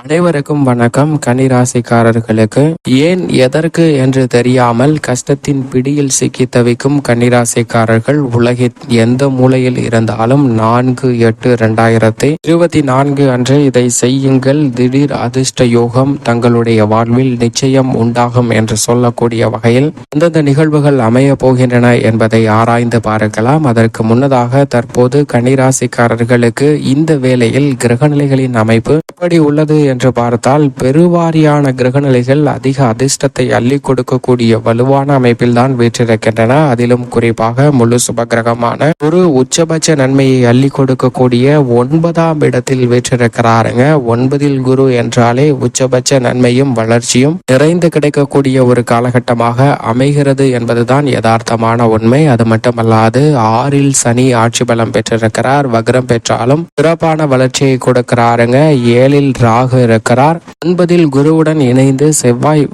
அனைவருக்கும் வணக்கம். கன்னிராசிக்காரர்களுக்கு ஏன் எதற்கு என்று தெரியாமல் கஷ்டத்தின் பிடியில் சிக்கி தவிக்கும் கன்னிராசிக்காரர்கள் உலகின் எந்த மூலையில் இருந்தாலும் நான்கு எட்டு இரண்டாயிரத்தி இருபத்தி நான்கு அன்று இதை செய்யுங்கள். திடீர் அதிர்ஷ்ட யோகம் தங்களுடைய வாழ்வில் நிச்சயம் உண்டாகும் என்று சொல்லக்கூடிய வகையில் எந்தெந்த நிகழ்வுகள் அமைய போகின்றன என்பதை ஆராய்ந்து பார்க்கலாம். அதற்கு முன்னதாக தற்போது கன்னிராசிக்காரர்களுக்கு இந்த வேளையில் கிரகநிலைகளின் அமைப்பு எப்படி உள்ளது என்று பார்த்தால் பெருவாரியான கிரகநிலைகள் அதிக அதிர்ஷ்டத்தை அள்ளி கொடுக்கக்கூடிய வலுவான அமைப்பில் தான் வீற்றிருக்கின்றன. அதிலும் குறிப்பாக முழு சுபகிரகமான ஒரு உச்சபட்ச நன்மையை அள்ளி கொடுக்கக்கூடிய ஒன்பதாம் இடத்தில் வீற்றிருக்கிறாருங்க. ஒன்பதில் குரு என்றாலே உச்சபட்ச நன்மையும் வளர்ச்சியும் நிறைந்து கிடைக்கக்கூடிய ஒரு காலகட்டமாக அமைகிறது என்பதுதான் யதார்த்தமான உண்மை. அது மட்டுமல்லாது ஆறில் சனி ஆட்சி பலம் பெற்றிருக்கிறார். வக்ரம் பெற்றாலும் சிறப்பான வளர்ச்சியை கொடுக்கிறாருங்க. ஏழில் ராகு இருக்கிறார் ஒன்பதில் குருவுடன் இணைந்து செவ்வாய்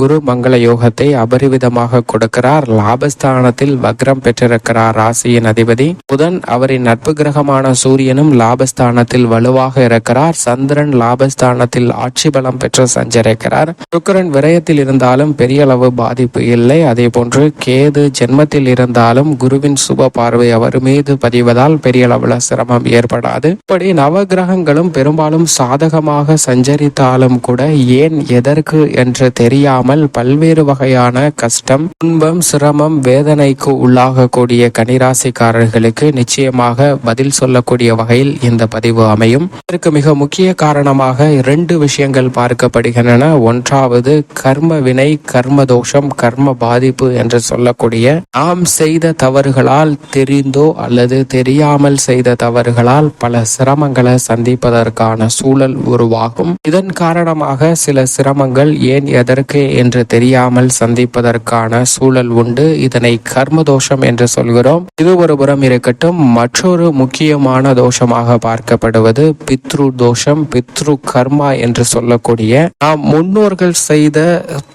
குரு மங்கள யோகத்தை அபரிவிதமாக கொடுக்கிறார். லாபஸ்தானத்தில் வக்ரம் பெற்றிருக்கிறார் ராசியின் அதிபதி. புதன் அவரின் நட்பு கிரகமான சூரியனும் லாபஸ்தானத்தில் வலுவாக இருக்கிறார். சந்திரன் லாபஸ்தானத்தில் ஆட்சி பலம் பெற்று சஞ்சரிக்கிறார். சுக்கரன் விரயத்தில் இருந்தாலும் பெரிய அளவு பாதிப்பு இல்லை. அதே போன்று கேது ஜென்மத்தில் இருந்தாலும் குருவின் சுப பார்வை அவர் மீது பதிவதால் பெரிய அளவுல சிரமம் ஏற்படாது. இப்படி நவ கிரகங்களும் பெரும்பாலும் சாதகமாக சஞ்சரித்தாலும் கூட ஏன் எதற்கு என்று தெரியாமல் பல்வேறு வகையான கஷ்டம் துன்பம் சிரமம் வேதனைக்கு உள்ளாகக்கூடிய கனிராசிக்காரர்களுக்கு நிச்சயமாக பதில் சொல்லக்கூடிய வகையில் இந்த பதிவு அமையும். இதற்கு மிக முக்கிய காரணமாக இரண்டு விஷயங்கள் பார்க்கப்படுகின்றன. ஒன்றாவது கர்ம வினை கர்ம தோஷம் கர்ம பாதிப்பு என்று சொல்லக்கூடிய நாம் செய்த தவறுகளால் தெரிந்தோ அல்லது தெரியாமல் செய்த தவறுகளால் பல சிரமங்களை சந்திப்பதற்கான சூழல் உருவாகும். இதன் காரணமாக சில சிரமங்கள் ஏன் எதற்கு என்று தெரியாமல் சந்திப்பதற்கான சூழல் உண்டு. இதனை கர்ம தோஷம் என்று சொல்கிறோம். இது ஒரு புறம் இருக்கட்டும். மற்றொரு முக்கியமான தோஷமாக பார்க்கப்படுவது பித்ரு தோஷம் பித்ரு கர்மா என்று சொல்லக்கூடிய நாம் முன்னோர்கள் செய்த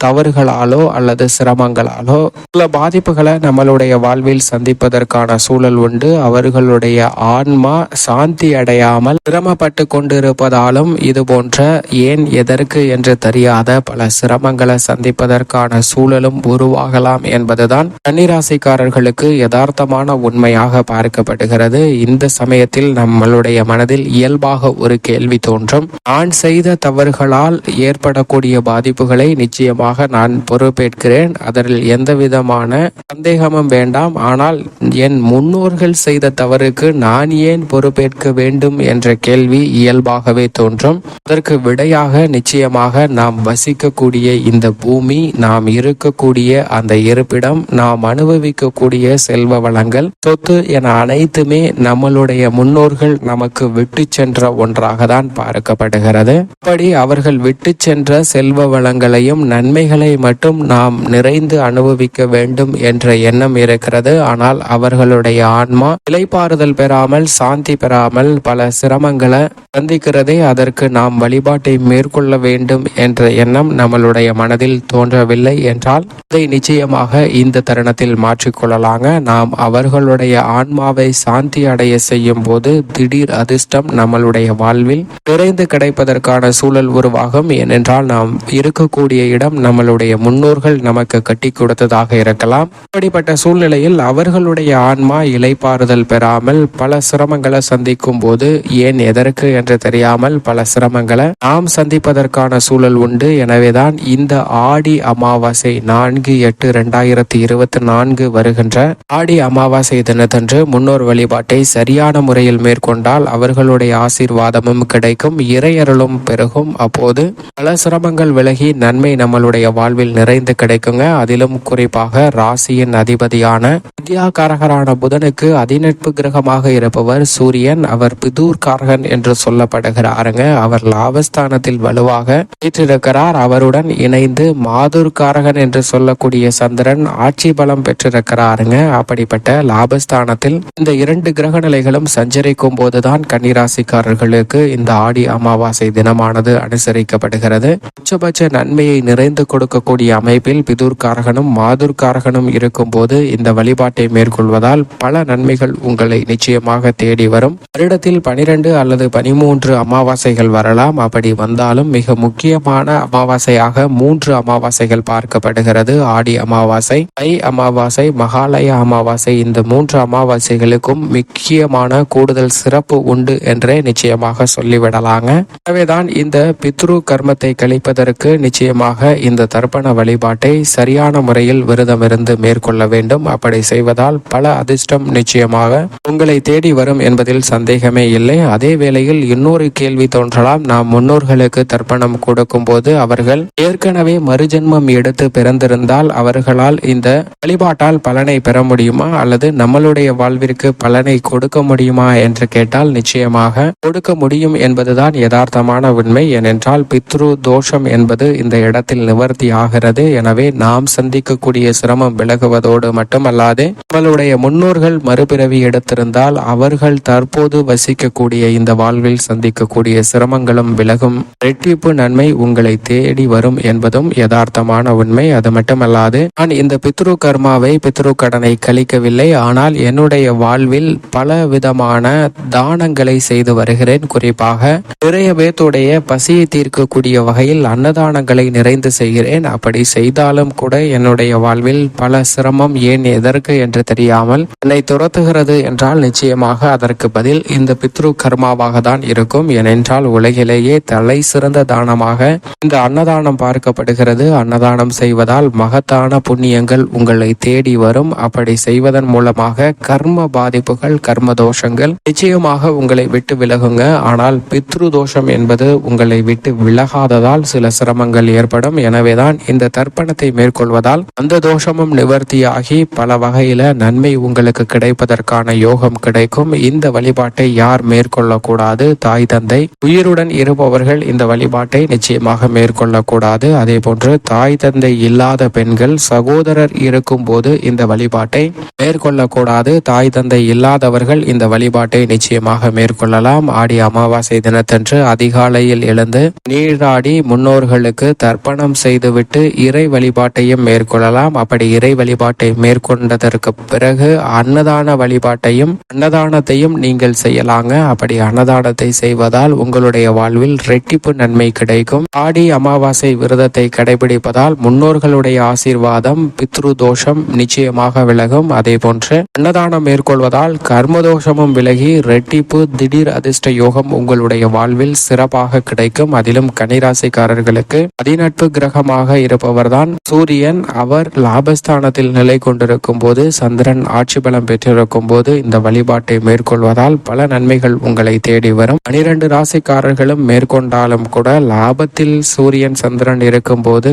தவறுகளாலோ அல்லது சிரமங்களாலோ சில பாதிப்புகளை நம்மளுடைய வாழ்வில் சந்திப்பதற்கான சூழல் உண்டு. அவர்களுடைய ஆன்மா சாந்தி அடையாமல் சிரமப்பட்டு கொண்டிருப்பதாலும் இது போன்ற ஏன் எதற்கு என்று தெரியாத பல சிரமங்களை சந்திப்பதற்கான சூழலும் உருவாகலாம் என்பதுதான் கன்னிராசிக்காரர்களுக்கு யதார்த்தமான உண்மையாக பார்க்கப்படுகிறது. இந்த சமயத்தில் நம்மளுடைய மனதில் இயல்பாக ஒரு கேள்வி தோன்றும். நான் செய்த தவறுகளால் ஏற்படக்கூடிய பாதிப்புகளை நிச்சயமாக நான் பொறுப்பேற்கிறேன். அதில் எந்த விதமான சந்தேகமும் வேண்டாம். ஆனால் என் முன்னோர்கள் செய்த தவறுக்கு நான் ஏன் பொறுப்பேற்க வேண்டும் என்ற கேள்வி இயல்பாகவே தோன்றும். அதற்கு விடையாக நிச்சயமாக நாம் வசிக்கக்கூடிய இந்த பூமி நாம் இருக்கக்கூடிய அந்த இருப்பிடம் நாம் அனுபவிக்கக்கூடிய செல்வ வளங்கள் சொத்து என அனைத்துமே நம்மளுடைய முன்னோர்கள் நமக்கு விட்டு சென்ற ஒன்றாக தான் பார்க்கப்படுகிறது. அப்படி அவர்கள் விட்டு சென்ற செல்வ வளங்களையும் நன்மைகளை மட்டும் நாம் நிறைந்து அனுபவிக்க வேண்டும் என்ற எண்ணம் இருக்கிறது. ஆனால் அவர்களுடைய ஆன்மா நிலைப்பாறுதல் பெறாமல் சாந்தி பெறாமல் பல சிரமங்களை சந்திக்கிறதே அதற்கு நாம் வழிபாட்டை மேற்கொள்ள வேண்டும் என்ற எண்ணம் நம்மளுடைய மனதில் தோன்றவில்லை என்றால் அதை நிச்சயமாக இந்த தருணத்தில் மாற்றிக்கொள்ளலாங்க நாம் அவர்களுடைய ஆன்மாவை சாந்தி அடைய செய்யும் போது திடீர் அதிர்ஷ்டம் நம்மளுடைய வாழ்வில் நிறைந்து கிடைப்பதற்கான சூழல் உருவாகும். ஏனென்றால் நாம் இருக்கக்கூடிய இடம் நம்மளுடைய முன்னோர்கள் நமக்கு கட்டி கொடுத்ததாக இருக்கலாம். அப்படிப்பட்ட சூழ்நிலையில் அவர்களுடைய ஆன்மா இலைப்பாறுதல் பெறாமல் பல சிரமங்களை சந்திக்கும் போது ஏன் எதற்கு என்று தெரியாமல் பல சிரமங்கள் நாம் சந்திப்பதற்கான சூழல் உண்டு. எனவேதான் இந்த ஆடி அமாவாசை நான்கு எட்டு இரண்டாயிரத்தி இருபத்தி நான்கு வருகின்ற ஆடி அமாவாசை தினத்தன்று முன்னோர் வழிபாட்டை சரியான முறையில் மேற்கொண்டால் அவர்களுடைய ஆசீர்வாதமும் கிடைக்கும் இறையருளும் பெருகும். அப்போது பல சிரமங்கள் விலகி நன்மை நம்மளுடைய வாழ்வில் நிறைந்து கிடைக்குங்க. அதிலும் குறிப்பாக ராசியின் அதிபதியான வித்யாகாரகரான புதனுக்கு அதிநட்பு கிரகமாக இருப்பவர் சூரியன் அவர் பிதூர்காரகன் என்று சொல்லப்படுகிறாருங்க. அவர் லாபஸ்தானத்தில் வலுவாக வீற்றிருக்கிறார் அவருடன் இணைந்து மாதுர்காரகன் என்று சொல்லக்கூடிய சந்திரன் ஆட்சி பலம் பெற்றிருக்கிறாருங்க. அப்படிப்பட்ட லாபஸ்தானத்தில் இந்த இரண்டு கிரக நிலைகளும் சஞ்சரிக்கும் போதுதான் கன்னிராசிக்காரர்களுக்கு இந்த ஆடி அமாவாசை தினமானது அனுசரிக்கப்படுகிறது. உச்சபட்ச நன்மையை நிறைந்து கொடுக்கக்கூடிய அமைப்பில் பிதுர்காரகனும் மாதுர்காரகனும் இருக்கும்போது இந்த வழிபாட்டை மேற்கொள்வதால் பல நன்மைகள் உங்களை நிச்சயமாக தேடி வரும். வருடத்தில் பனிரெண்டு அல்லது பதிமூன்று அமாவாசைகள் வரலாம். அப்படி வந்தாலும் மிக முக்கியமான அமாவாசையாக மூன்று அமாவாசைகள் பார்க்கப்படுகிறது. ஆடி அமாவாசை தை அமாவாசை மகாலய அமாவாசை. இந்த மூன்று அமாவாசைகளுக்கும் முக்கியமான கூடுதல் சிறப்பு உண்டு என்றே நிச்சயமாக சொல்லிவிடலாங்க. எனவேதான் இந்த பித்ரு கர்மத்தை கழிப்பதற்கு நிச்சயமாக இந்த தர்ப்பண வழிபாட்டை சரியான முறையில் விரதமிருந்து மேற்கொள்ள வேண்டும். அப்படி செய்வதால் பல அதிர்ஷ்டம் நிச்சயமாக உங்களை தேடி வரும் என்பதில் சந்தேகமே இல்லை. அதே வேளையில் இன்னொரு கேள்வி தோன்றலாம். நாம் முன்னோர்களுக்கு தர்ப்பணம் கொடுக்கும் போது அவர்கள் ஏற்கனவே மறுஜென்மம் எடுத்து பிறந்திருந்தால் அவர்களால் இந்த வழிபாட்டால் பலனை பெற முடியுமா? அல்லது நம்மளுடைய வாழ்விற்கு பலனை கொடுக்க முடியுமா என்று கேட்டால் நிச்சயமாக கொடுக்க முடியும் என்பதுதான் யதார்த்தமான உண்மை. ஏனென்றால் பித்ரு தோஷம் என்பது இந்த இடத்தில் நிவர்த்தி ஆகிறது. எனவே நாம் சந்திக்கக்கூடிய சிரமம் விலகுவதோடு மட்டுமல்லாது நம்மளுடைய முன்னோர்கள் மறுபிறவி எடுத்திருந்தால் அவர்கள் தற்போது வசிக்கக்கூடிய இந்த வாழ்வில் சந்திக்கக்கூடிய சிரமங்களும் விலகும். ரெட்டிப்பு நன்மை உங்களை தேடி வரும் என்பதும் யதார்த்தமான உண்மை. அது மட்டுமல்லாது நான் இந்த பித்ரு கர்மாவை பித்ரு கடனை கழிக்கவில்லை. ஆனால் என்னுடைய வாழ்வில் பல விதமான தானங்களை செய்து வருகிறேன். குறிப்பாக நிறைய பேத்துடைய பசியை தீர்க்கக்கூடிய வகையில் அன்னதானங்களை நிறைந்து செய்கிறேன். அப்படி செய்தாலும் கூட என்னுடைய வாழ்வில் பல சிரமம் ஏன் எதற்கு என்று தெரியாமல் என்னை துரத்துகிறது என்றால் நிச்சயமாக அதற்கு பதில் இந்த பித்ரு கர்மாவாக தான் இருக்கும். ஏனென்றால் உலகிலே உலகிலேயே தலை சிறந்த தானமாக இந்த அன்னதானம் பார்க்கப்படுகிறது. அன்னதானம் செய்வதால் மகத்தான புண்ணியங்கள் உங்களை தேடி வரும். அப்படி செய்வதன் மூலமாக கர்ம பாதிப்புகள் கர்ம தோஷங்கள் நிச்சயமாக உங்களை விட்டு விலகுங்க. ஆனால் பித்ரு தோஷம் என்பது உங்களை விட்டு விலகாததால் சில சிரமங்கள் ஏற்படும். எனவேதான் இந்த தர்ப்பணத்தை மேற்கொள்வதால் அந்த தோஷமும் நிவர்த்தியாகி பல வகையில நன்மை உங்களுக்கு கிடைப்பதற்கான யோகம் கிடைக்கும். இந்த வழிபாட்டை யார் மேற்கொள்ளக்கூடாது? தாய் தந்தை உயிருடன் இரு இருப்பவர்கள் இந்த வழிபாட்டை நிச்சயமாக மேற்கொள்ளக்கூடாது. அதே போன்று தாய் தந்தை இல்லாத பெண்கள் சகோதரர் இருக்கும் போது இந்த வழிபாட்டை மேற்கொள்ளக்கூடாது. தாய் தந்தை இல்லாதவர்கள் இந்த வழிபாட்டை நிச்சயமாக மேற்கொள்ளலாம். ஆடி அமாவாசை தினத்தன்று அதிகாலையில் எழுந்து நீராடி முன்னோர்களுக்கு தர்ப்பணம் செய்துவிட்டு இறை வழிபாட்டையும் மேற்கொள்ளலாம். அப்படி இறை வழிபாட்டை மேற்கொண்டதற்கு பிறகு அன்னதான வழிபாட்டையும் அன்னதானத்தையும் நீங்கள் செய்யலாங்க. அப்படி அன்னதானத்தை செய்வதால் உங்களுடைய வாழ்வில் ரெட்டிப்பு நன்மை கிடைக்கும். ஆடி அமாவாசை விரதத்தை கடைபிடிப்பதால் முன்னோர்களுடைய ஆசீர்வாதம் பித்ரு தோஷம் நிச்சயமாக விலகும். அதே போன்று அன்னதானம் மேற்கொள்வதால் கர்மதோஷமும் விலகி ரெட்டிப்பு திடீர் அதிர்ஷ்ட யோகம் உங்களுடைய வாழ்வில் சிறப்பாக கிடைக்கும். அதிலும் கனிராசிக்காரர்களுக்கு அதிநட்பு கிரகமாக இருப்பவர்தான் சூரியன். அவர் லாபஸ்தானத்தில் நிலை கொண்டிருக்கும் போது சந்திரன் ஆட்சி பலம் பெற்றிருக்கும் போது இந்த வழிபாட்டை மேற்கொள்வதால் பல நன்மைகள் உங்களை தேடி வரும். பனிரெண்டு ராசிக்காரர்களும் மேற்கொண்டாலும் கூட லாபத்தில் சூரியன் சந்திரன் இருக்கும் போது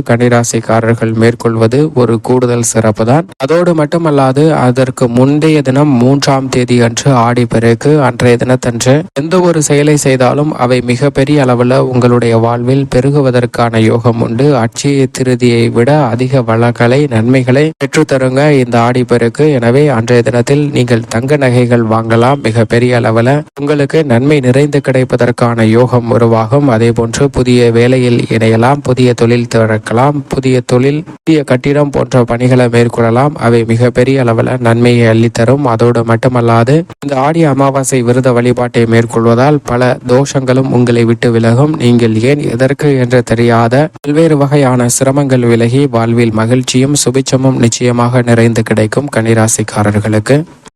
மேற்கொள்வது ஒரு கூடுதல் சிறப்பு தான் அதோடு மட்டுமல்லாது அதற்கு முந்தைய தினம் மூன்றாம் தேதி அன்று ஆடி பெருக்கு அன்றைய தினத்தன்று எந்த ஒரு செயலை செய்தாலும் அவை மிகப்பெரிய அளவில் உங்களுடைய வாழ்வில் பெருகுவதற்கான யோகம் உண்டு. அட்சய திருதியை விட அதிக வளங்களை நன்மைகளை பெற்றுத்தருங்க இந்த ஆடி பெருக்கு எனவே அன்றைய தினத்தில் நீங்கள் தங்க நகைகள் வாங்கலாம். மிக பெரிய அளவில் உங்களுக்கு நன்மை நிறைந்து கிடைப்பதற்கான யோகம் உருவாகும். அதே போன்று புதிய வேலையில் இணையலாம் புதிய தொழில் திறக்கலாம் புதிய தொழில் புதிய கட்டிடம் போன்ற பணிகளை மேற்கொள்ளலாம். அவை மிக பெரிய அளவில் நன்மையை அள்ளித்தரும். அதோடு மட்டுமல்லாது இந்த ஆடி அமாவாசை விரத வழிபாட்டை மேற்கொள்வதால் பல தோஷங்களும் உங்களை விட்டு விலகும். நீங்கள் ஏன் எதற்கு என்று தெரியாத பல்வேறு வகையான சிரமங்கள் விலகி வாழ்வில் மகிழ்ச்சியும் சுபிச்சமும் நிச்சயமாக நிறைந்து கிடைக்கும் கன்னிராசிக்காரர்களுக்கு.